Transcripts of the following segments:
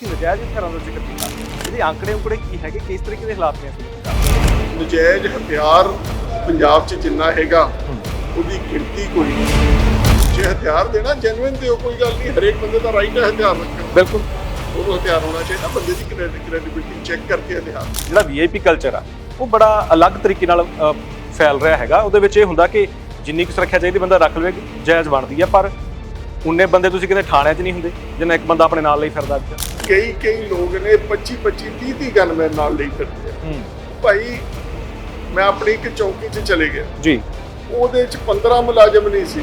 ਤੁਸੀਂ ਨਜਾਇਜ਼ ਹਥਿਆਰਾਂ ਦਾ ਜ਼ਿਕਰ ਕੀਤਾ? ਇਹਦੇ ਆંકੜੇ ਉਕੜੇ ਕੀ ਹੈਗੇ? ਕਿਸ ਤਰੀਕੇ ਦੇ ਹਾਲਾਤ ਨੇ? ਨਜਾਇਜ਼ ਹਥਿਆਰ ਪੰਜਾਬ 'ਚ ਜਿੰਨਾ ਹੈਗਾ ਉਹਦੀ ਗਿਣਤੀ ਕੋਈ ਨਹੀਂ। ਜੇ ਹਥਿਆਰ ਦੇਣਾ ਜੈਨੂਇਨ ਦਿਓ ਕੋਈ ਗੱਲ ਨਹੀਂ ਹਰੇਕ ਬੰਦੇ ਦਾ ਰਾਈਟ ਹੈ ਹਥਿਆਰ ਰੱਖਣ। ਬਿਲਕੁਲ। ਉਹਨੂੰ ਹਥਿਆਰ ਹੋਣਾ ਚਾਹੀਦਾ ਬੰਦੇ ਦੀ ਕ੍ਰੈਡੀਬਿਲਿਟੀ ਚੈੱਕ ਕਰਕੇ ਹਥਿਆਰ। ਜਿਹੜਾ ਵੀਆਈਪੀ ਕਲਚਰ ਆ ਉਹ ਬੜਾ ਅਲੱਗ ਤਰੀਕੇ ਨਾਲ ਫੈਲ ਰਿਹਾ ਹੈਗਾ। ਉਹਦੇ ਵਿੱਚ ਇਹ ਹੁੰਦਾ ਕਿ ਜਿੰਨੀ ਕੁ ਸੁਰੱਖਿਆ ਚਾਹੀਦੀ ਬੰਦਾ ਰੱਖ ਲਵੇ ਜਾਇਜ਼ ਬਣਦੀ ਆ। ਪਰ ਉਨੇ ਬੰਦੇ ਤੁਸੀਂ ਕਹਿੰਦੇ ਥਾਣਿਆਂ 'ਚ ਨਹੀਂ ਹੁੰਦੇ ਜਿੰਨਾ ਇੱਕ ਬੰਦਾ ਆਪਣੇ ਨਾਲ ਲਈ ਫਿਰਦਾ ਅੱਜ। ਕਈ ਕਈ ਲੋਕ ਨੇ 25 25 30 30 ਗਨ ਮੇਰੇ ਨਾਲ ਲਈ ਫਿਰਦੇ ਆ। ਭਾਈ ਮੈਂ ਆਪਣੀ ਇੱਕ ਚੌਂਕੀ 'ਚ ਚਲੇ ਗਿਆ। ਜੀ। ਉਹਦੇ 'ਚ 15 ਮੁਲਾਜ਼ਮ ਨਹੀਂ ਸੀ।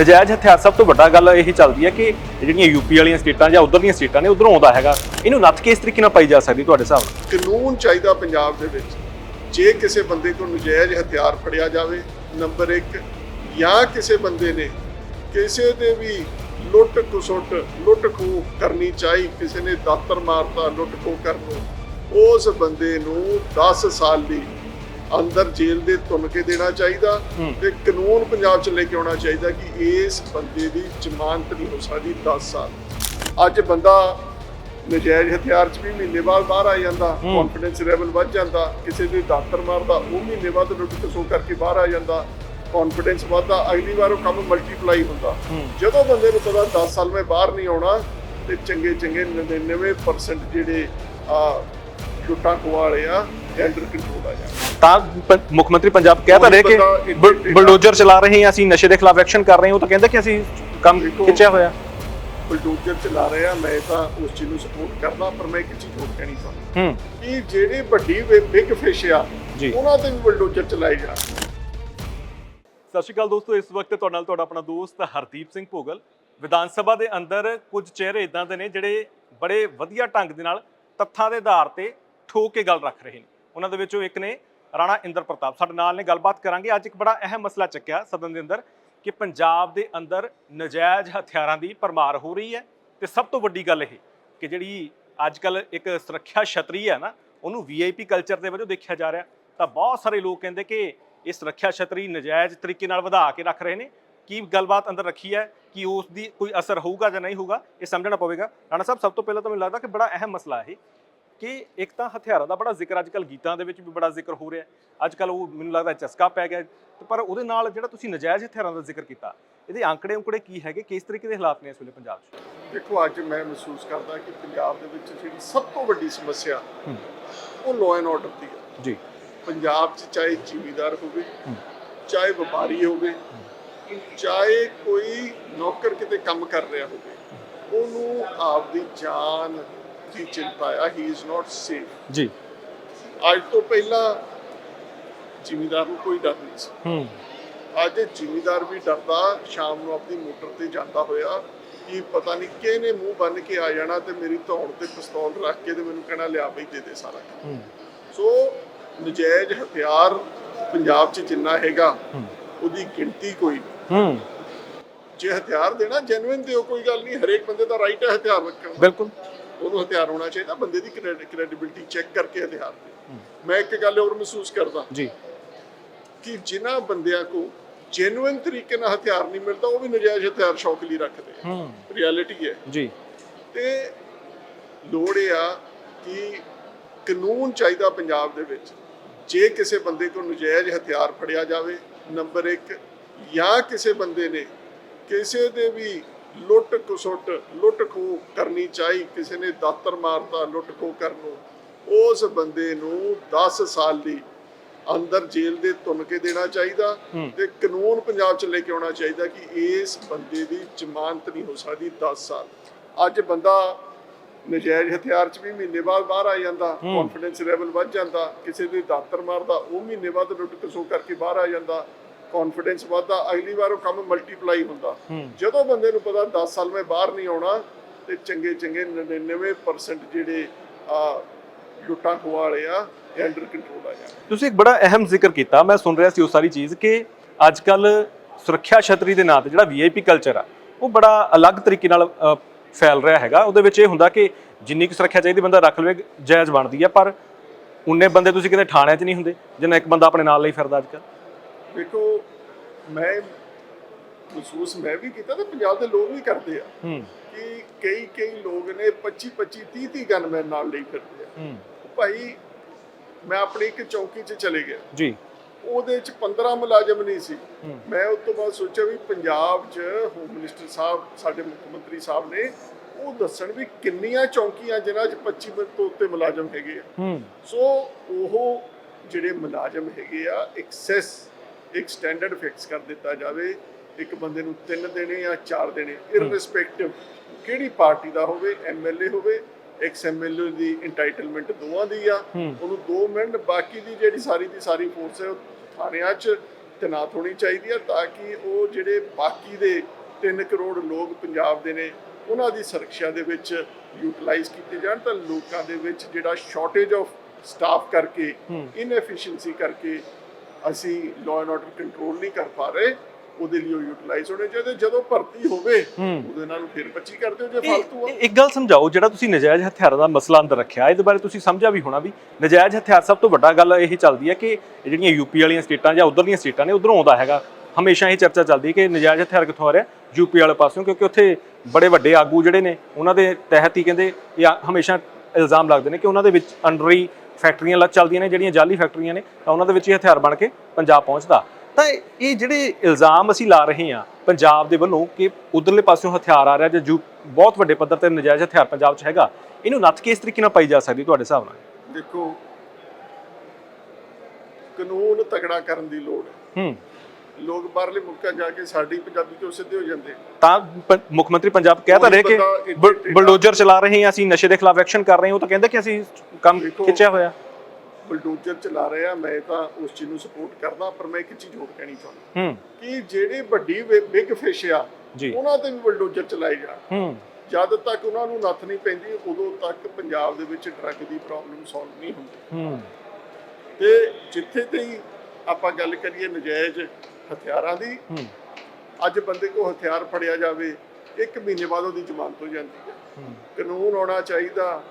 ਨਜਾਇਜ਼ ਹਥਿਆਰ ਸਭ ਤੋਂ ਵੱਡਾ ਗੱਲ ਇਹੀ ਚੱਲਦੀ ਹੈ ਕਿ ਜਿਹੜੀਆਂ ਯੂਪੀ ਵਾਲੀਆਂ ਸਟੇਟਾਂ ਜਾਂ ਉਧਰਲੀਆਂ ਸਟੇਟਾਂ ਨੇ ਉਧਰੋਂ ਆਉਂਦਾ ਹੈਗਾ। ਇਹਨੂੰ ਨੱਥ ਕੇ ਇਸ ਤਰੀਕੇ ਨਾਲ ਪਾਈ ਜਾ ਸਕਦੀ ਤੁਹਾਡੇ ਹਿਸਾਬ ਨਾਲ? ਕਾਨੂੰਨ ਚਾਹੀਦਾ ਪੰਜਾਬ ਦੇ ਵਿੱਚ। ਜੇ ਕਿਸੇ ਬੰਦੇ ਕੋਲ ਨਜਾਇਜ਼ ਹਥਿਆਰ ਫੜਿਆ ਜਾਵੇ ਨੰਬਰ 1 ਜਾਂ ਕਿਸੇ ਬੰਦੇ ਨੇ ਕਿਸੇ ਦੇ ਵੀ ਲੁੱਟ ਖਸੁੱਟ ਲੁੱਟ ਖੋਹ ਕਰਨੀ ਚਾਹੀ ਕਿਸੇ ਨੇ ਦਾਤਰ ਮਾਰਤਾ ਲੁੱਟ ਖੋਹ ਕਰਨ ਉਸ ਬੰਦੇ ਨੂੰ 10 ਸਾਲ ਦੀ ਅੰਦਰ ਜੇਲ੍ਹ ਦੇ ਤੁੰਨ ਕੇ ਦੇਣਾ ਚਾਹੀਦਾ। ਤੇ ਕਾਨੂੰਨ ਪੰਜਾਬ 'ਚ ਲੈ ਕੇ ਆਉਣਾ ਚਾਹੀਦਾ ਕਿ ਇਸ ਬੰਦੇ ਦੀ ਜ਼ਮਾਨਤ ਨਹੀਂ ਹੋ ਸਕਦੀ 10 ਸਾਲ ਅੱਜ ਬੰਦਾ ਨਜਾਇਜ਼ ਹਥਿਆਰ 'ਚ ਵੀ ਮਹੀਨੇ ਬਾਅਦ ਬਾਹਰ ਆ ਜਾਂਦਾ ਹੂੰ। ਕੌਨਫੀਡੈਂਸ ਲੈਵਲ ਵੱਧ ਜਾਂਦਾ ਕਿਸੇ ਦੇ ਦਾਤਰ ਮਾਰਦਾ ਉਹ ਮਹੀਨੇ ਬਾਅਦ ਲੁੱਟ ਖਸੁੱਟ ਕਰਕੇ ਬਾਹਰ ਆ ਜਾਂਦਾ ਕੌਨਫੀਡੈਂਸ ਵੱਧਦਾ ਅਗਲੀ ਵਾਰ ਉਹ ਕੰਮ ਮਲਟੀਪਲਾਈ ਹੁੰਦਾ। ਜਦੋਂ ਬੰਦੇ ਨੂੰ ਪਤਾ 10 ਸਾਲ ਮੈਂ ਬਾਹਰ ਨਹੀਂ ਆਉਣਾ ਤੇ ਚੰਗੇ ਚੰਗੇ 99% ਜਿਹੜੇ ਆ ਲੁੱਟਾਂ ਵਾਲੇ ਆ ਅੰਡਰ ਕੰਟਰੋਲ ਆ ਜਾਂਦੇ। ਤਾਂ ਮੁੱਖ ਮੰਤਰੀ ਪੰਜਾਬ ਕਹਿ ਤਾਂ ਰਹੇ ਕਿ ਬੁਲਡੋਜ਼ਰ ਚਲਾ ਰਹੇ ਹਾਂ ਅਸੀਂ ਨਸ਼ੇ ਦੇ ਖਿਲਾਫ ਐਕਸ਼ਨ ਕਰ ਰਹੇ ਹਾਂ ਉਹ ਤਾਂ ਕਹਿੰਦੇ ਕਿ ਅਸੀਂ ਕੰਮ ਖਿੱਚਿਆ ਹੋਇਆ। ਬਲਡੋਜ਼ਰ ਚਲਾ ਰਹੇ ਆ ਮੈਂ ਤਾਂ ਉਸ ਚੀਜ਼ ਨੂੰ ਸਪੋਰਟ ਕਰਦਾ ਪਰ ਮੈਂ ਇੱਕ ਚੀਜ਼ ਹੋਰ ਕਹਿਣੀ ਚਾਹੁੰਦਾ। ਹੂੰ। ਕਿ ਜਿਹੜੇ ਵੱਡੀ ਬਿਗ ਫਿਸ਼ ਆ ਜੀ। ਉਹਨਾਂ ਤੇ ਵੀ ਬਲਡੋਜ਼ਰ ਚਲਾਏ ਜਾਣ ਸਤਿ ਸ਼੍ਰੀ ਅਕਾਲ ਦੋਸਤੋ, ਇਸ ਵਕਤ ਤੁਹਾਡੇ ਨਾਲ ਤੁਹਾਡਾ ਆਪਣਾ ਦੋਸਤ ਹਰਦੀਪ ਸਿੰਘ ਭੋਗਲ। ਵਿਧਾਨ ਸਭਾ ਦੇ ਅੰਦਰ ਕੁਝ ਚਿਹਰੇ ਇਦਾਂ ਦੇ ਨੇ ਜਿਹੜੇ ਬੜੇ ਵਧੀਆ ਢੰਗ ਦੇ ਨਾਲ ਤੱਥਾਂ ਦੇ ਆਧਾਰ ਤੇ ਠੋਕ ਕੇ ਗੱਲ ਰੱਖ ਰਹੇ ਨੇ। ਉਹਨਾਂ ਦੇ ਵਿੱਚੋਂ ਇੱਕ ਨੇ ਰਾਣਾ ਇੰਦਰ ਪ੍ਰਤਾਪ। ਸਾਡੇ ਨਾਲ ਨੇ, ਗੱਲਬਾਤ ਕਰਾਂਗੇ। ਅੱਜ ਇੱਕ ਬੜਾ ਅਹਿਮ ਮਸਲਾ ਚੱਕਿਆ ਸਦਨ ਦੇ ਅੰਦਰ ਕਿ ਪੰਜਾਬ ਦੇ ਅੰਦਰ ਨਜਾਇਜ਼ ਹਥਿਆਰਾਂ ਦੀ ਪਰਮਾਰ ਹੋ ਰਹੀ ਹੈ। ਤੇ ਸਭ ਤੋਂ ਵੱਡੀ ਗੱਲ ਇਹ ਕਿ ਜਿਹੜੀ ਅੱਜ ਕੱਲ ਇੱਕ ਸੁਰੱਖਿਆ ਛਤਰੀ ਹੈ ਨਾ, ਉਹਨੂੰ ਵੀਆਈਪੀ ਕਲਚਰ ਦੇ ਵਜੋਂ ਦੇਖਿਆ ਜਾ ਰਿਹਾ। ਤਾਂ ਬਹੁਤ ਸਾਰੇ ਲੋਕ ਕਹਿੰਦੇ ਕਿ ਇਹ ਸੁਰੱਖਿਆ ਛਤਰੀ ਨਜਾਇਜ਼ ਤਰੀਕੇ ਨਾਲ ਵਧਾ ਕੇ ਰੱਖ ਰਹੇ ਨੇ। ਕੀ ਗੱਲਬਾਤ ਅੰਦਰ ਰੱਖੀ ਹੈ? ਕਿ ਉਸ ਦੀ ਕੋਈ ਅਸਰ ਹੋਊਗਾ ਜਾਂ ਨਹੀਂ ਹੋਊਗਾ? ਇਹ ਸਮਝਣਾ ਪਵੇਗਾ। ਰਾਣਾ ਸਾਹਿਬ ਸਭ ਤੋਂ ਪਹਿਲਾਂ ਤਾਂ ਮੈਨੂੰ ਲੱਗਦਾ ਕਿ ਬੜਾ ਅਹਿਮ ਮਸਲਾ ਹੈ ਕਿ ਇੱਕ ਤਾਂ ਹਥਿਆਰਾਂ ਦਾ ਬੜਾ ਜ਼ਿਕਰ ਅੱਜਕੱਲ ਗੀਤਾਂ ਦੇ ਵਿੱਚ ਵੀ ਬੜਾ ਜ਼ਿਕਰ ਹੋ ਰਿਹਾ। ਹੈ ਅੱਜਕੱਲ ਉਹ ਮੈਨੂੰ ਲੱਗਦਾ ਚਸਕਾ ਪੈ ਗਿਆ। ਪਰ ਉਹਦੇ ਨਾਲ ਜਿਹੜਾ ਤੁਸੀਂ ਨਜਾਇਜ਼ ਹਥਿਆਰਾਂ ਦਾ ਜ਼ਿਕਰ ਕੀਤਾ ਇਹਦੇ ਆંકੜੇ ਉਕੜੇ ਕੀ ਹੈਗੇ? ਕਿਸ ਤਰੀਕੇ ਦੇ ਹਾਲਾਤ ਨੇ ਇਸ ਵੇਲੇ ਪੰਜਾਬ 'ਚ? ਦੇਖੋ ਅੱਜ ਮੈਂ ਮਹਿਸੂਸ ਕਰਦਾ ਕਿ ਪੰਜਾਬ ਦੇ ਵਿੱਚ ਜਿਹੜੀ ਸਭ ਤੋਂ ਵੱਡੀ ਸਮੱਸਿਆ। ਉਹ ਲਾਅ ਐਂਡ ਆਰਡਰ ਦੀ ਹੈ। ਜੀ। ਪੰਜਾਬ 'ਚ ਚਾਹੇ ਜ਼ਿਮੀਦਾਰ ਹੋਵੇ। ਚਾਹੇ ਵਪਾਰੀ ਹੋਵੇ ਚਾਹੇ ਕੋਈ ਨੌਕਰ ਕਿਤੇ ਕੰਮ ਕਰ ਰਿਹਾ ਹੋਵੇ ਉਹਨੂੰ ਆਪਦੀ ਜਾਨ ਦੀ ਚਿੰਤਾ ਆ ਹੀ ਇਜ਼ ਨਾਟ ਸੇਫ ਜੀ ਅੱਜ ਤੋਂ ਪਹਿਲਾਂ ਜ਼ਿਮੀਦਾਰ ਨੂੰ ਕੋਈ ਡਰ ਨਹੀਂ ਸੀ ਹੂੰ ਅੱਜ ਜ਼ਿਮੀਦਾਰ ਵੀ ਡਰਦਾ ਸ਼ਾਮ ਨੂੰ ਆਪਣੀ ਮੋਟਰ ਤੇ ਜਾਂਦਾ ਹੋਇਆ ਕਿ ਪਤਾ ਨਹੀਂ ਕਿਹਨੇ ਮੂੰਹ ਬੰਨ ਕੇ ਆ ਜਾਣਾ ਤੇ ਮੇਰੀ ਧੌਣ ਤੇ ਪਿਸਤੌਲ ਰੱਖ ਕੇ ਤੇ ਮੈਨੂੰ ਕਹਿਣਾ ਲਿਆ ਬਈ ਦੇ ਦੇ ਸਾਰਾ। ਹੂੰ ਸੋ ਨਜਾਇਜ਼ ਹਥਿਆਰ ਪੰਜਾਬ 'ਚ ਜਿੰਨਾ ਹੈਗਾ। ਉਹਦੀ ਗਿਣਤੀ ਕੋਈ ਨਹੀਂ। ਹੂੰ। ਜੇ ਹਥਿਆਰ ਦੇਣਾ ਜੈਨੂਇਨ ਦਿਓ ਕੋਈ ਗੱਲ ਨਹੀਂ ਹਰੇਕ ਬੰਦੇ ਦਾ ਰਾਈਟ ਹੈ ਹਥਿਆਰ ਰੱਖਣ ਦਾ। ਬਿਲਕੁਲ। ਉਹਨੂੰ ਹਥਿਆਰ ਹੋਣਾ ਚਾਹੀਦਾ ਬੰਦੇ ਦੀ ਕ੍ਰੈਡੀਬਿਲਿਟੀ ਚੈੱਕ ਕਰਕੇ ਹਥਿਆਰ ਦੇ। ਮੈਂ ਇੱਕ ਗੱਲ ਹੋਰ ਮਹਿਸੂਸ ਕਰਦਾ। ਜੀ। ਕਿ ਜਿਨ੍ਹਾਂ ਬੰਦਿਆਂ ਕੋ ਜੈਨੂਇਨ ਤਰੀਕੇ ਨਾਲ ਹਥਿਆਰ ਨਹੀਂ ਮਿਲਦਾ ਉਹ ਵੀ ਨਜਾਇਜ਼ ਹਥਿਆਰ ਸ਼ੌਕ ਲਈ ਰੱਖਦੇ ਹੂੰ। ਰਿਐਲਿਟੀ ਹੈ। ਜੀ। ਤੇ ਲੋੜ ਇਹ ਆ ਕਿ ਕਾਨੂੰਨ ਚਾਹੀਦਾ ਪੰਜਾਬ ਦੇ ਵਿੱਚ। ਜੇ ਕਿਸੇ ਬੰਦੇ ਕੋਲ ਨਜਾਇਜ਼ ਹਥਿਆਰ ਫੜਿਆ ਜਾਵੇ ਨੰਬਰ 1 ਜਾਂ ਕਿਸੇ ਬੰਦੇ ਨੇ ਕਿਸੇ ਦੇ ਵੀ ਲੁੱਟ ਖਸੁੱਟ ਲੁੱਟ ਖੋਹ ਕਰਨੀ ਚਾਹੀ ਕਿਸੇ ਨੇ ਦਾਤਰ ਮਾਰਤਾ ਲੁੱਟ ਖੋਹ ਕਰਨ ਨੂੰ ਉਸ ਬੰਦੇ ਨੂੰ 10 ਸਾਲ ਦੀ ਅੰਦਰ ਜੇਲ੍ਹ ਦੇ ਤੁੰਨ ਕੇ ਦੇਣਾ ਚਾਹੀਦਾ। ਤੇ ਕਾਨੂੰਨ ਪੰਜਾਬ 'ਚ ਲੈ ਕੇ ਆਉਣਾ ਚਾਹੀਦਾ ਕਿ ਇਸ ਬੰਦੇ ਦੀ ਜ਼ਮਾਨਤ ਨਹੀਂ ਹੋ ਸਕਦੀ 10 ਸਾਲ ਅੱਜ ਬੰਦਾ ਨਜਾਇਜ਼ ਹਥਿਆਰ 'ਚ ਵੀ ਮਹੀਨੇ ਬਾਅਦ ਬਾਹਰ ਆ ਜਾਂਦਾ। ਕੌਨਫੀਡੈਂਸ ਲੈਵਲ ਵੱਧ ਜਾਂਦਾ ਕਿਸੇ ਦੇ ਦਾਤਰ ਮਾਰਦਾ ਉਹ ਮਹੀਨੇ ਬਾਅਦ ਲੁੱਟ ਖਸੁੱਟ ਕਰਕੇ ਬਾਹਰ ਆ ਜਾਂਦਾ ਕੌਨਫੀਡੈਂਸ ਵੱਧਦਾ ਅਗਲੀ ਵਾਰ ਉਹ ਕੰਮ ਮਲਟੀਪਲਾਈ ਹੁੰਦਾ। ਜਦੋਂ ਬੰਦੇ ਨੂੰ ਪਤਾ 10 ਸਾਲ ਮੈਂ ਬਾਹਰ ਨਹੀਂ ਆਉਣਾ ਤੇ ਚੰਗੇ ਚੰਗੇ 99% ਜਿਹੜੇ ਆ ਲੁੱਟਾਂ ਖੋਹ ਵਾਲੇ ਆ ਅੰਡਰ ਕੰਟਰੋਲ ਆ ਜਾਂਦੇ ਤੁਸੀਂ ਇੱਕ ਬੜਾ ਅਹਿਮ ਜ਼ਿਕਰ ਕੀਤਾ ਮੈਂ ਸੁਣ ਰਿਹਾ ਸੀ ਉਹ ਸਾਰੀ ਚੀਜ਼ ਕਿ ਅੱਜ ਕੱਲ ਸੁਰੱਖਿਆ ਛਤਰੀ ਦੇ ਨਾਂ ਤੇ ਜਿਹੜਾ ਵੀਆਈਪੀ ਕਲਚਰ ਆ ਉਹ ਬੜਾ ਅਲੱਗ ਤਰੀਕੇ ਨਾਲ ਫੈਲ ਰਿਹਾ ਹੈਗਾ ਉਹਦੇ ਵਿੱਚ ਇਹ ਹੁੰਦਾ ਕਿ ਜਿੰਨੀ ਕੁ ਸੁਰੱਖਿਆ ਚਾਹੀਦੀ ਬੰਦਾ ਰੱਖ ਲਵੇ ਜਾਇਜ਼ ਬਣਦੀ ਆ ਪਰ ਉਨੇ ਬੰਦੇ ਤੁਸੀਂ ਕਹਿੰਦੇ ਥਾਣਿਆਂ 'ਚ ਨਹੀਂ ਹੁੰਦੇ ਜਿੰਨਾ ਇੱਕ ਬੰਦਾ ਆਪਣੇ ਨਾਲ ਲਈ ਫਿਰਦਾ ਅੱਜ ਕੱਲ ਦੇਖੋ ਮੈਂ ਮਹਿਸੂਸ ਮੈਂ ਵੀ ਕੀਤਾ ਤੇ ਪੰਜਾਬ ਦੇ ਲੋਕ ਵੀ ਕਰਦੇ ਆ ਹੂੰ। ਕਿ ਕਈ ਕਈ ਲੋਕ ਨੇ 25 25 30 30 ਗਨਮੈਨ ਨਾਲ ਲਈ ਫਿਰਦੇ ਆ। ਹੂੰ। ਭਾਈ ਮੈਂ ਆਪਣੀ ਇੱਕ ਚੌਕੀ 'ਚ ਚਲੇ ਗਿਆ। ਜੀ। ਉਹਦੇ 'ਚ 15 ਮੁਲਾਜ਼ਮ ਨਹੀਂ ਸੀ। ਮੈਂ ਉਸ ਤੋਂ ਬਾਅਦ ਸੋਚਿਆ ਵੀ ਪੰਜਾਬ 'ਚ ਹੋਮ ਮਿਨਿਸਟਰ ਸਾਹਿਬ ਸਾਡੇ ਮੁੱਖ ਮੰਤਰੀ ਸਾਹਿਬ ਨੇ ਉਹ ਦੱਸਣ ਵੀ ਕਿੰਨੀਆਂ ਚੌਕੀਆਂ ਜਿਨ੍ਹਾਂ 'ਚ 25 ਤੋਂ ਉੱਤੇ ਮੁਲਾਜ਼ਮ ਹੈਗੇ ਆ। ਸੋ ਉਹ ਜਿਹੜੇ ਮੁਲਾਜ਼ਮ ਹੈਗੇ ਆ ਐਕਸੈਸ ਇੱਕ ਸਟੈਂਡਰਡ ਫਿਕਸ ਕਰ ਦਿੱਤਾ ਜਾਵੇ ਇੱਕ ਬੰਦੇ ਨੂੰ ਤਿੰਨ ਦੇਣੇ ਜਾਂ ਚਾਰ ਦੇਣੇ ਇਰਰਿਸਪੈਕਟਿਵ ਕਿਹੜੀ ਪਾਰਟੀ ਦਾ ਹੋਵੇ ਐਮਐਲਏ ਹੋਵੇ ਐਕਸ ਐਮਐਲਏ ਦੀ ਇੰਟਾਈਟਲਮੈਂਟ ਦੋਵਾਂ ਦੀ ਆ। ਉਹਨੂੰ 2 ਮਿੰਟ ਬਾਕੀ ਦੀ ਜਿਹੜੀ ਸਾਰੀ ਦੀ ਸਾਰੀ ਫੋਰਸ ਹੈ ਉਹ ਥਾਣਿਆਂ 'ਚ ਤੈਨਾਤ ਹੋਣੀ ਚਾਹੀਦੀ ਆ ਤਾਂ ਕਿ ਉਹ ਜਿਹੜੇ ਬਾਕੀ ਦੇ 3 ਕਰੋੜ ਲੋਕ ਪੰਜਾਬ ਦੇ ਨੇ ਉਹਨਾਂ ਦੀ ਸੁਰੱਖਿਆ ਦੇ ਵਿੱਚ ਯੂਟਿਲਾਈਜ਼ ਕੀਤੇ ਜਾਣ ਤਾਂ ਲੋਕਾਂ ਦੇ ਵਿੱਚ ਜਿਹੜਾ ਸ਼ਾਰਟੇਜ ਆਫ ਸਟਾਫ ਕਰਕੇ ਹੂੰ। ਇਨਐਫੀਸ਼ੀਐਂਸੀ ਕਰਕੇ ਅਸੀਂ ਲਾਅ ਐਂਡ ਆਰਡਰ ਕੰਟਰੋਲ ਨਹੀਂ ਕਰ ਪਾ ਰਹੇ ਉਹਦੇ ਲਈ ਉਹ ਯੂਟਿਲਾਈਜ਼ ਹੋਣੇ ਚਾਹੀਦੇ। ਜਦੋਂ ਭਰਤੀ ਹੋਵੇ ਹੂੰ। ਉਹਦੇ ਨਾਲ ਫਿਰ 25 ਕਰ ਦਿਓ ਜੇ ਫालतू ਆ? ਇੱਕ ਗੱਲ ਸਮਝਾਓ ਜਿਹੜਾ ਤੁਸੀਂ ਨਜਾਇਜ਼ ਹਥਿਆਰਾਂ ਦਾ ਮਸਲਾ ਅੰਦਰ ਰੱਖਿਆ ਇਹਦੇ ਬਾਰੇ ਤੁਸੀਂ ਸਮਝਿਆ ਵੀ ਹੋਣਾ ਵੀ ਨਜਾਇਜ਼ ਹਥਿਆਰ ਸਭ ਤੋਂ ਵੱਡਾ ਗੱਲ ਇਹ ਚੱਲਦੀ ਹੈ ਕਿ ਜਿਹੜੀਆਂ ਯੂਪੀ ਵਾਲੀਆਂ ਸਟੇਟਾਂ ਜਾਂ ਉਧਰਲੀਆਂ ਸਟੇਟਾਂ ਨੇ ਉਧਰੋਂ ਆਉਂਦਾ ਹੈਗਾ। ਹਮੇਸ਼ਾ ਇਹ ਚਰਚਾ ਚੱਲਦੀ ਹੈ ਕਿ ਨਜਾਇਜ਼ ਹਥਿਆਰ ਕਿੱਥੋਂ ਆ ਰਿਹਾ? ਯੂਪੀ ਵਾਲੇ ਪਾਸਿਓਂ ਕਿਉਂਕਿ ਉੱਥੇ ਬੜੇ ਵੱਡੇ ਆਗੂ ਜਿਹੜੇ ਨੇ ਉਹਨਾਂ ਦੇ ਤਹਿਤ ਹੀ ਕਹਿੰਦੇ ਇਹ ਹਮੇਸ਼ਾ ਇਲਜ਼ਾਮ ਲੱਗਦੇ ਨੇ ਕਿ ਉਹਨਾਂ ਦੇ ਵਿੱਚ ਅੰਡਰ ਹੀ ਫੈਕਟਰੀਆਂ ਲੱਗ ਚੱਲਦੀਆਂ ਨੇ ਜਿਹੜੀਆਂ ਜਾਲੀ ਫੈਕਟਰੀਆਂ ਨੇ ਤਾਂ ਉਹਨਾਂ ਦੇ ਵਿੱਚ ਹੀ ਹਥਿਆਰ ਬਣ ਕੇ ਪੰਜਾਬ ਪਹੁੰਚਦਾ। ਤਾਂ ਇਹ- ਜਿਹੜੇ ਇਲਜ਼ਾਮ ਅਸੀਂ ਲਾ ਰਹੇ ਹਾਂ ਪੰਜਾਬ ਦੇ ਵੱਲੋਂ ਕਿ ਉਧਰਲੇ ਪਾਸਿਓਂ ਹਥਿਆਰ ਆ ਰਿਹਾ ਜਾਂ ਜੂ ਬਹੁਤ ਵੱਡੇ ਪੱਧਰ ਤੇ ਨਜਾਇਜ਼ ਹਥਿਆਰ ਪੰਜਾਬ 'ਚ ਹੈਗਾ ਇਹਨੂੰ ਨੱਥ ਕੇ ਇਸ ਤਰੀਕੇ ਨਾਲ ਪਾਈ ਜਾ ਸਕਦੀ ਤੁਹਾਡੇ ਹਿਸਾਬ ਨਾਲ? ਦੇਖੋ ਕਾਨੂੰਨ ਤਕੜਾ ਕਰਨ ਦੀ ਲੋੜ ਹੈ। ਹੂੰ। ਲੋਕ ਬਾਹਰਲੇ ਮੁਲਕਾਂ ਜਾ ਕੇ ਸਾਡੀ ਪੰਜਾਬੀ ਤੋਂ ਸਿੱਧੇ ਹੋ ਜਾਂਦੇ ਤਾਂ ਮੁੱਖ ਮੰਤਰੀ ਪੰਜਾਬ ਕਹਿ ਤਾਂ ਰਹੇ ਕਿ ਬਲਡੋਜ਼ਰ ਚਲਾ ਰਹੇ ਹਾਂ ਅਸੀਂ ਨਸ਼ੇ ਦੇ ਖਿਲਾਫ ਐਕਸ਼ਨ ਕਰ ਰਹੇ ਹਾਂ ਉਹ ਤਾਂ ਕਹਿੰਦੇ ਕਿ ਅਸੀਂ ਕੰਮ ਖਿੱਚਿਆ ਹੋਇਆ। ਬਲਡੋਜ਼ਰ ਚਲਾ ਰਹੇ ਆ ਮੈਂ ਤਾਂ ਉਸ ਚੀਜ਼ ਨੂੰ ਸਪੋਰਟ ਕਰਦਾ ਪਰ ਮੈਂ ਇੱਕ ਚੀਜ਼ ਹੋਰ ਕਹਿਣੀ ਚਾਹੁੰਦਾ। ਹੂੰ। ਕਿ ਜਿਹੜੇ ਵੱਡੀ ਬਿਗ ਫਿਸ਼ ਆ ਉਹਨਾਂ ਤੇ ਵੀ ਬਲਡੋਜ਼ਰ ਚਲਾਏ ਜਾਣ। ਹੂੰ। ਜਦ ਤੱਕ ਉਹਨਾਂ ਨੂੰ ਨੱਥ ਨਹੀਂ ਪੈਂਦੀ ਉਦੋਂ ਤੱਕ ਪੰਜਾਬ ਦੇ ਵਿੱਚ ਡਰੱਗ ਦੀ ਪ੍ਰੋਬਲਮ ਸੋਲਵ ਨਹੀਂ ਹੁੰਦੀ। ਹੂੰ। ਤੇ ਜਿੱਥੇ ਤਾਈਂ ਆਪਾਂ ਗੱਲ ਕਰੀਏ ਨਜਾਇਜ਼ ਹਥਿਆਰਾਂ ਦੀ ਅੱਜ ਬੰਦੇ ਕੋ ਹਥਿਆਰ ਫੜਿਆ ਜਾਵੇ ਇੱਕ ਮਹੀਨੇ ਬਾਅਦ ਉਹਦੀ ਜ਼ਮਾਨਤ ਹੋ ਜਾਂਦੀ ਹੂੰ। ਕਾਨੂੰਨ ਆਉਣਾ ਚਾਹੀਦਾ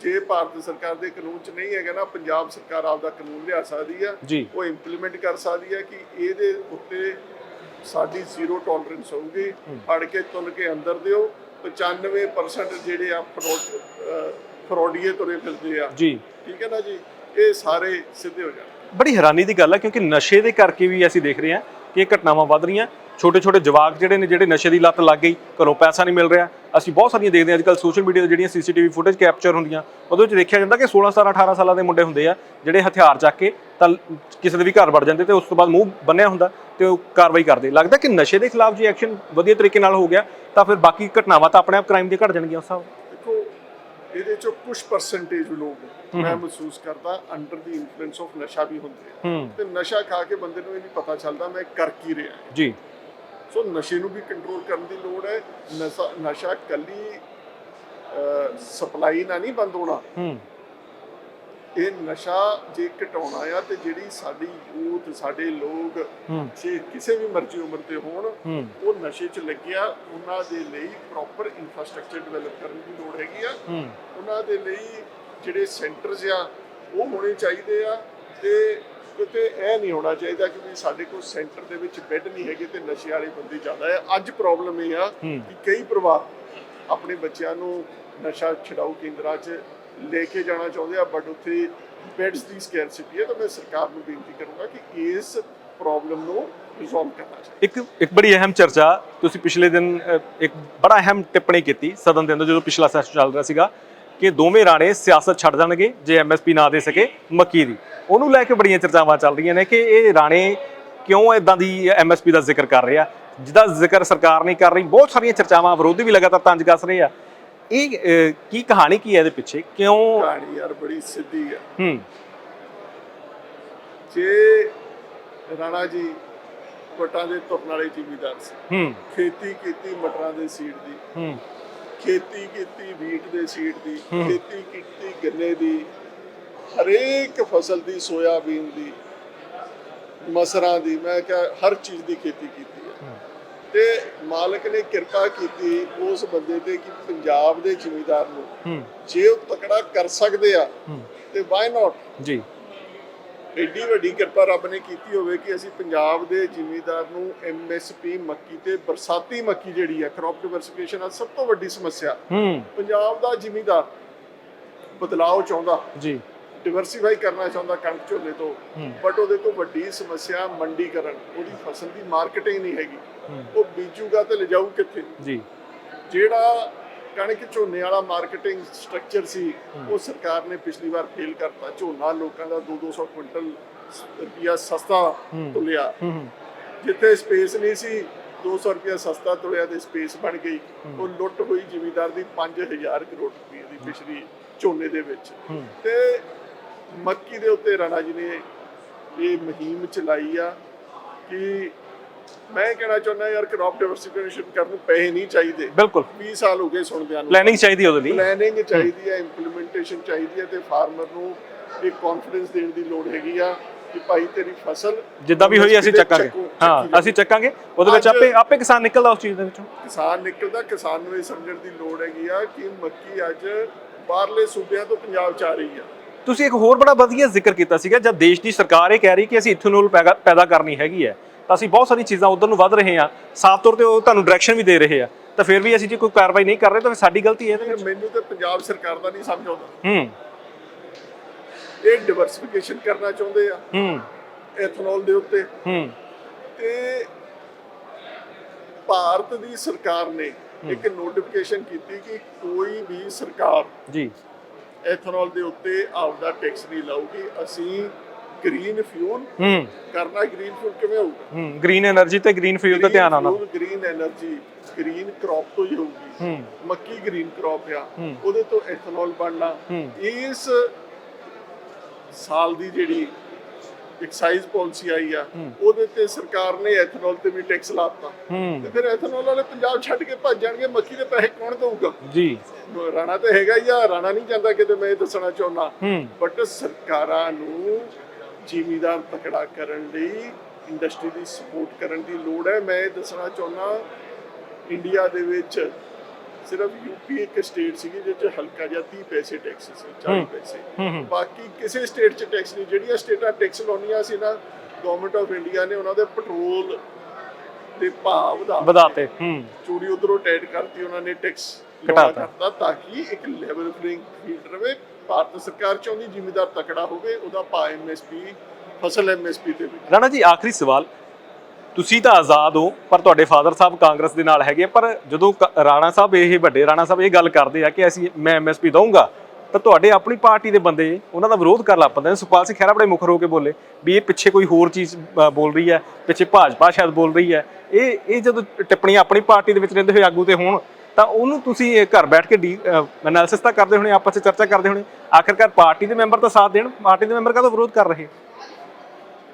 ਜੇ ਭਾਰਤ ਸਰਕਾਰ ਦੇ ਕਾਨੂੰਨ 'ਚ ਨਹੀਂ ਹੈਗਾ ਨਾ ਪੰਜਾਬ ਸਰਕਾਰ ਆਪਦਾ ਕਾਨੂੰਨ ਲਿਆ ਸਕਦੀ ਆ। ਉਹ ਇੰਪਲੀਮੈਂਟ ਕਰ ਸਕਦੀ ਹੈ ਕਿ ਇਹਦੇ ਉੱਤੇ ਸਾਡੀ ਜ਼ੀਰੋ ਟੋਲਰੈਂਸ ਹੋਊਗੀ। ਫੜ ਕੇ ਤੁੰਨ ਕੇ ਅੰਦਰ ਦਿਓ। 95% ਜਿਹੜੇ ਆ ਫਰੋਡੀਏ ਤੁਰੇ ਫਿਰਦੇ ਆ। ਜੀ। ਠੀਕ ਹੈ ਨਾ ਜੀ? ਇਹ ਸਾਰੇ ਸਿੱਧੇ ਹੋ ਜਾਣ ਬੜੀ ਹੈਰਾਨੀ ਦੀ ਗੱਲ ਹੈ ਕਿਉਂਕਿ ਨਸ਼ੇ ਦੇ ਕਰਕੇ ਵੀ ਅਸੀਂ ਦੇਖ ਰਹੇ ਹਾਂ ਕਿ ਇਹ ਘਟਨਾਵਾਂ ਵੱਧ ਰਹੀਆਂ। ਛੋਟੇ ਛੋਟੇ ਜਵਾਕ ਜਿਹੜੇ ਨੇ, ਜਿਹੜੇ ਨਸ਼ੇ ਦੀ ਲੱਤ ਲੱਗ ਗਈ, ਘਰੋਂ ਪੈਸਾ ਨਹੀਂ ਮਿਲ ਰਿਹਾ। ਅਸੀਂ ਬਹੁਤ ਸਾਰੀਆਂ ਦੇਖਦੇ ਹਾਂ ਅੱਜਕੱਲ ਸੋਸ਼ਲ ਮੀਡੀਆ ਤੇ ਜਿਹੜੀਆਂ ਸੀਸੀਟੀਵੀ ਫੁਟੇਜ ਕੈਪਚਰ ਹੁੰਦੀਆਂ, ਉਹਦੇ ਵਿੱਚ ਦੇਖਿਆ ਜਾਂਦਾ ਕਿ 16 17 18 ਸਾਲਾਂ ਦੇ ਮੁੰਡੇ ਹੁੰਦੇ ਆ, ਜਿਹੜੇ ਹਥਿਆਰ ਚੱਕ ਕੇ ਤਾਂ ਕਿਸੇ ਦੇ ਵੀ ਘਰ ਵੜ ਜਾਂਦੇ ਤੇ ਉਸ ਤੋਂ ਬਾਅਦ ਮੂੰਹ ਬੰਨਿਆ ਹੁੰਦਾ ਤੇ ਉਹ ਕਾਰਵਾਈ ਕਰਦੇ। ਲੱਗਦਾ ਕਿ ਨਸ਼ੇ ਦੇ ਖਿਲਾਫ ਜੇ ਐਕਸ਼ਨ ਵਧੀਆ ਤਰੀਕੇ ਨਾਲ ਹੋ ਗਿਆ, ਤਾਂ ਫਿਰ ਬਾਕੀ ਘਟਨਾਵਾਂ ਤਾਂ ਆਪਣੇ ਆਪ ਕ੍ਰਾਈਮ ਦੀ ਘਟ ਜਾਣਗੀਆਂ ਉਸ ਦੇਖੋ, ਇਹਦੇ ਚੋਂ ਕੁਝ ਪਰਸੈਂਟੇਜ ਲੋਕ ਮੈਂ ਮਹਿਸੂਸ ਕਰਦਾ ਅੰਡਰ ਦੀ ਇਨਫਲੂਐਂਸ ਆਫ ਨਸ਼ਾ ਵੀ ਹੁੰਦੇ ਆ। ਤੇ ਨਸ਼ਾ ਖਾ ਕੇ ਬੰਦੇ ਨੂੰ ਇਹ ਨਹੀਂ ਪਤਾ ਚੱਲਦਾ ਮੈਂ ਕਰ ਕੀ ਰਿਹਾ ਜੀ। ਸੋ ਨਸ਼ੇ ਨੂੰ ਵੀ ਕੰਟਰੋਲ ਕਰਨ ਦੀ ਲੋੜ ਹੈ। ਨਸ਼ਾ ਕੱਲੀ ਸਪਲਾਈ ਨਾਲ ਨਹੀਂ ਬੰਦ ਹੋਣਾ। ਇਹ ਨਸ਼ਾ ਜੇ ਘਟਾਉਣਾ ਆ ਤੇ ਜਿਹੜੀ ਸਾਡੀ ਯੂਥ ਸਾਡੇ ਲੋਕ ਜੇ ਕਿਸੇ ਵੀ ਮਰਜ਼ੀ ਉਮਰ ਦੇ ਹੋਣ ਉਹ ਨਸ਼ੇ 'ਚ ਲੱਗਿਆ ਉਹਨਾਂ ਦੇ ਲਈ ਪ੍ਰੋਪਰ ਇਨਫਰਾਸਟ੍ਰਕਚਰ ਡਿਵੈਲਪ ਕਰਨ ਦੀ ਲੋੜ ਹੈਗੀ ਆ। ਉਹਨਾਂ ਦੇ ਲਈ ਜਿਹੜੇ ਸੈਂਟਰਸ ਆ ਉਹ ਹੋਣੇ ਚਾਹੀਦੇ ਆ ਤੇ ਕਿਤੇ ਇਹ ਨਹੀਂ ਹੋਣਾ ਚਾਹੀਦਾ ਕਿ ਵੀ ਸਾਡੇ ਕੋਲ ਸੈਂਟਰ ਦੇ ਵਿੱਚ ਬੈੱਡ ਨਹੀਂ ਹੈਗੇ ਤੇ ਨਸ਼ੇ ਵਾਲੇ ਬੰਦੇ ਜ਼ਿਆਦਾ ਆ। ਅੱਜ ਪ੍ਰੋਬਲਮ ਇਹ ਆ। ਕਿ ਕਈ ਪਰਿਵਾਰ ਆਪਣੇ ਬੱਚਿਆਂ ਨੂੰ ਨਸ਼ਾ ਛਡਾਊ ਕੇਂਦਰਾਂ 'ਚ ਲੈ ਕੇ ਜਾਣਾ ਚਾਹੁੰਦੇ ਆ ਬਟ ਉੱਥੇ ਬੈੱਡਸ ਦੀ ਸਕੈਰਸਿਟੀ ਹੈ ਤਾਂ ਮੈਂ ਸਰਕਾਰ ਨੂੰ ਬੇਨਤੀ ਕਰੂੰਗਾ ਕਿ ਇਸ ਪ੍ਰੋਬਲਮ ਨੂੰ ਰਿਜ਼ੋਲਵ ਕਰਨਾ ਚਾਹੀਦਾ। ਇੱਕ ਇੱਕ ਬੜੀ ਅਹਿਮ ਚਰਚਾ ਤੁਸੀਂ ਪਿਛਲੇ ਦਿਨ ਇੱਕ ਬੜਾ ਅਹਿਮ ਟਿੱਪਣੀ ਕੀਤੀ ਸਦਨ ਦੇ ਅੰਦਰ ਜਦੋਂ ਪਿਛਲਾ ਸੈਸ਼ਨ ਚੱਲ ਰਿਹਾ ਸੀਗਾ। ਕਿ ਦੋਵੇਂ ਰਾਣੇ ਸਿਆਸਤ ਛੱਡ ਦੇਣਗੇ ਜੇ ਐਮਐਸਪੀ ਨਾ ਦੇ ਸਕੇ ਮੱਕੀ ਦੀ। ਉਹਨੂੰ ਲੈ ਕੇ ਬੜੀਆਂ ਚਰਚਾਵਾਂ ਚੱਲ ਰਹੀਆਂ ਨੇ ਕਿ ਇਹ ਰਾਣੇ ਕਿਉਂ ਇਦਾਂ ਦੀ ਐਮਐਸਪੀ ਦਾ ਜ਼ਿਕਰ ਕਰ ਰਹੇ ਆ? ਜਿਹਦਾ ਜ਼ਿਕਰ ਸਰਕਾਰ ਨਹੀਂ ਕਰ ਰਹੀ ਬਹੁਤ ਸਾਰੀਆਂ ਚਰਚਾਵਾਂ ਵਿਰੋਧੀ ਵੀ ਲਗਾਤਾਰ ਤੰਜ ਕੱਸ ਰਹੇ ਆ। ਇਹ ਕੀ ਕਹਾਣੀ ਕੀ ਹੈ ਇਹਦੇ ਪਿੱਛੇ? ਕਿਉਂ ਕਹਾਣੀ ਯਾਰ ਬੜੀ ਸਿੱਧੀ ਆ। ਹੂੰ। ਜੇ ਰਾਣਾ ਜੀ ਕੋਟਾਂ ਦੇ ਤੁਰਨ ਵਾਲੇ ਜ਼ਿਮੀਦਾਰ ਸੀ ਹੂੰ। ਖੇਤੀ ਕੀਤੀ ਮਟਰਾਂ ਦੇ ਸੀਡ ਦੀ ਹੂੰ। ਖੇਤੀ ਕੀਤੀ ਵੀਟ ਦੇ ਸੀਡ ਦੀ ਖੇਤੀ ਕੀਤੀ ਗੰਨੇ ਦੀ ਹਰੇਕ ਫਸਲ ਦੀ ਸੋਇਆਬੀਨ ਦੀ ਮਸਰਾਂ ਦੀ ਮੈਂ ਕਿਹਾ ਹਰ ਚੀਜ਼ ਦੀ ਖੇਤੀ ਕੀਤੀ ਹੈ। ਤੇ ਮਾਲਕ ਨੇ ਕਿਰਪਾ ਕੀਤੀ ਉਸ ਬੰਦੇ ਤੇ ਕਿ ਪੰਜਾਬ ਦੇ ਜ਼ਿਮੀਦਾਰ ਨੂੰ ਜੇ ਉਹ ਤਕੜਾ ਕਰ ਸਕਦੇ ਆ ਤੇ ਵਾਈ ਨਾਟ ਜੀ। ਐਡੀ ਵੱਡੀ ਕਿਰਪਾ ਰੱਬ ਨੇ ਕੀਤੀ ਹੋਵੇ ਕਿ ਅਸੀਂ ਪੰਜਾਬ ਦੇ ਜ਼ਿਮੀਂਦਾਰ ਨੂੰ ਐਮਐਸਪੀ ਮੱਕੀ ਤੇ ਬਰਸਾਤੀ ਮੱਕੀ ਜਿਹੜੀ ਹੈ ਕ੍ਰੌਪ ਡਿਵਰਸਿਫਿਕੇਸ਼ਨ ਆ ਸਭ ਤੋਂ ਵੱਡੀ ਸਮੱਸਿਆ। ਹੂੰ। ਪੰਜਾਬ ਦਾ ਜ਼ਿਮੀਂਦਾਰ ਬਦਲਾਅ ਚਾਹੁੰਦਾ ਜੀ। ਡਿਵਰਸਿਫਾਈ ਕਰਨਾ ਚਾਹੁੰਦਾ ਕਣਕ ਝੋਨੇ ਤੋਂ। ਬਟ ਉਹਦੇ ਤੋਂ ਵੱਡੀ ਸਮੱਸਿਆ ਮੰਡੀਕਰਨ ਉਹਦੀ ਫਸਲ ਦੀ ਮਾਰਕੀਟਿੰਗ ਨਹੀਂ ਹੈਗੀ। ਉਹ ਬੀਜੂਗਾ ਤੇ ਲਿਜਾਊ ਕਿੱਥੇ? ਜੀ। ਜਿਹੜਾ ਕਣਕ ਝੋਨੇ ਵਾਲਾ ਮਾਰਕੀਟਿੰਗ ਸਟਰਕਚਰ ਸੀ ਉਹ ਸਰਕਾਰ ਨੇ ਪਿਛਲੀ ਵਾਰ ਫੇਲ ਕਰਤਾ। ਝੋਨਾ ਲੋਕਾਂ ਦਾ 2-200 ਕੁਇੰਟਲ ਰੁਪਿਆ ਸਸਤਾ। ਤੁਲਿਆ। ਜਿੱਥੇ ਸਪੇਸ ਨਹੀਂ ਸੀ 200 ਰੁਪਿਆ ਸਸਤਾ ਤੁਲਿਆ ਤੇ ਸਪੇਸ ਬਣ ਗਈ। ਉਹ ਲੁੱਟ ਹੋਈ ਜ਼ਿਮੀਂਦਾਰ ਦੀ 5000 ਕਰੋੜ ਰੁਪਏ ਦੀ ਪਿਛਲੀ ਝੋਨੇ ਦੇ ਵਿੱਚ। ਤੇ ਮੱਕੀ ਦੇ ਉੱਤੇ ਰਾਣਾ ਜੀ ਨੇ ਇਹ ਮੁਹਿੰਮ ਚਲਾਈ ਆ ਕਿ ਮੈਂ ਕਹਿਣਾ ਚਾਹੁੰਦਾ ਯਾਰ ਕ੍ਰੌਪ ਡਿਵਰਸਿਫਿਕੇਸ਼ਨ ਕਰਨ ਨੂੰ ਪੈਸੇ ਨਹੀਂ ਚਾਹੀਦੇ। ਬਿਲਕੁਲ। 20 ਸਾਲ ਹੋ ਗਏ ਸੁਣਦਿਆਂ ਨੂੰ। ਪਲੈਨਿੰਗ ਚਾਹੀਦੀ ਉਹਦੇ ਲਈ। ਪਲੈਨਿੰਗ ਚਾਹੀਦੀ ਹੈ ਇੰਪਲੀਮੈਂਟੇਸ਼ਨ ਚਾਹੀਦੀ ਹੈ ਤੇ ਫਾਰਮਰ ਨੂੰ ਇੱਕ ਕੌਨਫੀਡੈਂਸ ਦੇਣ ਦੀ ਲੋੜ ਹੈਗੀ ਆ ਕਿ ਭਾਈ ਤੇਰੀ ਫਸਲ ਜਿੱਦਾਂ ਵੀ ਹੋਈ ਅਸੀਂ ਚੱਕਾਂਗੇ। ਚੱਕੋ- ਹਾਂ ਅਸੀਂ ਚੱਕਾਂਗੇ। ਉਹਦੇ ਵਿੱਚ ਆਪੇ ਆਪੇ ਕਿਸਾਨ ਨਿਕਲਦਾ ਉਸ ਚੀਜ਼ ਦੇ ਵਿੱਚੋਂ। ਕਿਸਾਨ ਨਿਕਲਦਾ ਕਿਸਾਨ ਨੂੰ ਇਹ ਸਮਝਣ ਦੀ ਲੋੜ ਹੈਗੀ ਆ ਕਿ ਮੱਕੀ ਅੱਜ ਬਾਹਰਲੇ ਸੂਬਿਆਂ ਤੋਂ ਪੰਜਾਬ ਚ ਆ ਰਹੀ ਆ। ਤੁਸੀਂ ਇੱਕ ਹੋਰ ਬੜਾ ਵਧੀਆ ਜ਼ਿਕਰ ਕੀਤਾ ਸੀਗਾ ਜਦ ਦੇਸ਼ ਦੀ ਸਰਕਾਰ ਇਹ ਕਹਿ ਰਹੀ ਕਿ ਅਸੀਂ ਇਥਨੋਲ ਪੈਦਾ ਕਰਨੀ ਹੈਗੀ ਹੈ। ਤਾਂ ਅਸੀਂ ਬਹੁਤ ਸਾਰੀ ਚੀਜ਼ਾਂ ਉਧਰ ਨੂੰ ਵੱਧ ਰਹੇ ਹਾਂ। ਸਾਫ਼ ਤੌਰ ਤੇ ਉਹ ਤੁਹਾਨੂੰ ਡਾਇਰੈਕਸ਼ਨ ਵੀ ਦੇ ਰਹੇ ਆ। ਤਾਂ ਫਿਰ ਵੀ ਅਸੀਂ ਜੇ ਕੋਈ ਕਾਰਵਾਈ ਨਹੀਂ ਕਰ ਰਹੇ ਤਾਂ ਸਾਡੀ ਗਲਤੀ ਹੈ ਇਹਦੇ ਵਿੱਚ ਮੈਨੂੰ ਤੇ ਪੰਜਾਬ ਸਰਕਾਰ ਦਾ ਨਹੀਂ ਸਮਝ ਆਉਂਦਾ। ਹੂੰ। ਇਹ ਡਿਵਰਸਿਫਿਕੇਸ਼ਨ ਕਰਨਾ ਚਾਹੁੰਦੇ ਆ। ਹੂੰ। ਐਥਨੋਲ ਦੇ ਉੱਤੇ। ਹੂੰ। ਤੇ ਭਾਰਤ ਦੀ ਸਰਕਾਰ ਨੇ ਇੱਕ ਨੋਟੀਫਿਕੇਸ਼ਨ ਕੀਤੀ ਕਿ ਕੋਈ ਵੀ ਸਰਕਾਰ ਜੀ। ਐਥਨੋਲ ਦੇ ਉੱਤੇ ਆਪਦਾ ਟੈਕਸ ਨਹੀਂ ਲਾਊਗੀ। ਅਸੀਂ ਗ੍ਰੀਨ ਫਿਊਲ ਹੂੰ। ਕਰਨਾ ਗ੍ਰੀਨ ਫਿਊਲ ਕਿਵੇਂ ਹੋਊਗਾ? ਹੂੰ ਗ੍ਰੀਨ ਐਨਰਜੀ ਤੇ ਗ੍ਰੀਨ ਫਿਊਲ ਤੇ ਧਿਆਨ ਆਣਾ ਗ੍ਰੀਨ ਐਨਰਜੀ ਗ੍ਰੀਨ crop ਤੋਂ ਹੀ ਹੋਊਗੀ। ਮੱਕੀ ਗ੍ਰੀਨ crop ਆ। ਉਹਦੇ ਤੋਂ ਐਥਨੋਲ ਬਣਨਾ। ਇਸ ਸਾਲ ਦੀ ਜਿਹੜੀ ਐਕਸਾਈਜ਼ ਪਾਲਿਸੀ ਆਈ ਆ ਉਹਦੇ ਤੇ ਸਰਕਾਰ ਨੇ ਐਥਨੋਲ ਤੇ ਵੀ ਟੈਕਸ ਲਾਤਾ ਤੇ ਫਿਰ ਐਥਨੋਲ ਵਾਲੇ ਪੰਜਾਬ ਛੱਡ ਕੇ ਭੱਜ ਜਾਣਗੇ ਮੱਕੀ ਦੇ ਪੈਸੇ ਕੌਣ ਦੇਊਗਾ? ਜੀ। ਰਾਣਾ ਤੇ ਹੈਗਾ ਹੀ ਆ ਰਾਣਾ ਨਹੀਂ ਜਾਂਦਾ ਕਿਤੇ ਮੈਂ ਦੱਸਣਾ ਚਾਹੁੰਦਾ। ਬਟ ਸਰਕਾਰਾਂ ਨੂੰ ਜ਼ਿਮੀਦਾਰ ਤਕੜਾ ਕਰਨ ਲਈ ਇੰਡਸਟਰੀ ਦੀ ਸਪੋਰਟ ਕਰਨ ਦੀ ਲੋੜ ਹੈ। ਮੈਂ ਇਹ ਦੱਸਣਾ ਚਾਹੁੰਦਾ ਇੰਡੀਆ ਦੇ ਵਿੱਚ ਸਿਰਫ ਯੂਪੀ ਇੱਕ ਸਟੇਟ ਸੀਗੀ ਜਿਸ 'ਚ ਹਲਕਾ ਜਿਹਾ 30 ਪੈਸੇ ਟੈਕਸ ਸੀ 40 ਪੈਸੇ। ਬਾਕੀ ਕਿਸੇ ਸਟੇਟ 'ਚ ਟੈਕਸ ਨਹੀਂ ਜਿਹੜੀਆਂ ਸਟੇਟਾਂ ਟੈਕਸ ਲਾਉਣੀਆਂ ਸੀ ਨਾ ਗਵਰਨਮੈਂਟ ਆਫ ਇੰਡੀਆ ਨੇ ਉਹਨਾਂ ਦੇ ਪੈਟਰੋਲ ਦੇ ਭਾਅ ਵਧਾ ਵਧਾਤੇ ਹੂੰ। ਚੋਰੀ ਉਧਰੋਂ ਟੈਡ ਕਰਤੀ ਉਹਨਾਂ ਨੇ ਟੈਕਸ ਘਟਾਤਾ। ਤਾਂ ਕਿ ਇੱਕ ਲੈਵਲ ਪਲੇਇੰਗ ਫੀਲਡ ਰਵੇ। ਭਾਰਤ ਸਰਕਾਰ ਚਾਹੁੰਦੀ ਜ਼ਿਮੀਦਾਰ ਤਕੜਾ ਹੋਵੇ ਉਹਦਾ ਭਾਅ ਐਮਐਸਪੀ ਫਸਲ ਐਮਐਸਪੀ ਤੇ ਵੀ। ਰਾਣਾ ਜੀ ਆਖਰੀ ਸਵਾਲ। ਤੁਸੀਂ ਤਾਂ ਆਜ਼ਾਦ ਹੋ ਪਰ ਤੁਹਾਡੇ ਫਾਦਰ ਸਾਹਿਬ ਕਾਂਗਰਸ ਦੇ ਨਾਲ ਹੈਗੇ ਪਰ ਜਦੋਂ ਕ- ਰਾਣਾ ਸਾਹਿਬ ਇਹ ਵੱਡੇ ਰਾਣਾ ਸਾਹਿਬ ਇਹ ਗੱਲ ਕਰਦੇ ਆ ਕਿ ਅਸੀਂ ਮੈਂ ਐਮਐਸਪੀ ਦਊਂਗਾ ਤਾਂ ਤੁਹਾਡੇ ਆਪਣੀ ਪਾਰਟੀ ਦੇ ਬੰਦੇ ਉਹਨਾਂ ਦਾ ਵਿਰੋਧ ਕਰ ਲੱਗ ਪੈਂਦੇ ਨੇ। ਸੁਖਪਾਲ ਸਿੰਘ ਖਹਿਰਾ ਬੜੇ ਮੁਖਰ ਹੋ ਕੇ ਬੋਲੇ ਵੀ ਇਹ ਪਿੱਛੇ ਕੋਈ ਹੋਰ ਚੀਜ਼ ਅ, ਬੋਲ ਰਹੀ ਹੈ ਪਿੱਛੇ ਭਾਜਪਾ ਸ਼ਾਇਦ ਬੋਲ ਰਹੀ ਹੈ। ਇਹ ਇਹ ਜਦੋਂ ਟਿੱਪਣੀਆਂ ਆਪਣੀ ਪਾਰਟੀ ਦੇ ਵਿੱਚ ਰਹਿੰਦੇ ਹੋਏ ਆਗੂ ਤੇ ਹੋਣ ਤਾਂ ਉਹਨੂੰ ਤੁਸੀਂ ਇਹ ਘਰ ਬੈਠ ਕੇ ਐਨਾਲਿਸਿਸ ਤਾਂ ਕਰਦੇ ਹੋਣੇ ਆਪਸ ਵਿੱਚ ਚਰਚਾ ਕਰਦੇ ਹੋਣੇ। ਆਖਿਰਕਾਰ ਪਾਰਟੀ ਦੇ ਮੈਂਬਰ ਤਾਂ ਸਾਥ ਦੇਣ ਪਾਰਟੀ ਦੇ ਮੈਂਬਰ ਕਾਹਦਾ ਵਿਰੋਧ ਕਰ ਰਹੇ?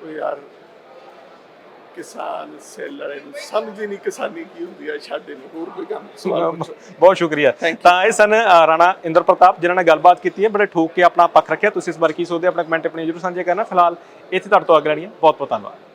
ਉਹ ਯਾਰ ਕਿਸਾਨ ਸੈਲ ਵਾਲੇ ਨੂੰ ਸਮਝ ਨਹੀਂ ਕਿਸਾਨੀ ਕੀ ਹੁੰਦੀ ਆ ਛੱਡ ਇਹਨੂੰ ਹੋਰ ਕੋਈ ਕੰਮ ਸਵਾਲ ਬਹੁਤ ਸ਼ੁਕਰੀਆ। ਤਾਂ ਇਹ ਸਨ ਰਾਣਾ ਇੰਦਰ ਪ੍ਰਤਾਪ ਜਿਨ੍ਹਾਂ ਨਾਲ ਗੱਲਬਾਤ ਕੀਤੀ ਹੈ। ਬੜੇ ਠੋਕ ਕੇ ਆਪਣਾ ਪੱਖ ਰੱਖਿਆ। ਤੁਸੀਂ ਇਸ ਬਾਰੇ ਕੀ ਸੋਚਦੇ? ਆਪਣਾ ਕਮੈਂਟ ਆਪਣੇ ਜਰੂਰ ਸਾਂਝੇ ਕਰਨਾ। ਫਿਲਹਾਲ ਇੱਥੇ ਤੁਹਾਡੇ ਤੋਂ ਅੱਗੇ ਲੈਣੀ ਹੈ। ਬਹੁਤ ਬਹੁਤ ਧੰਨਵਾਦ।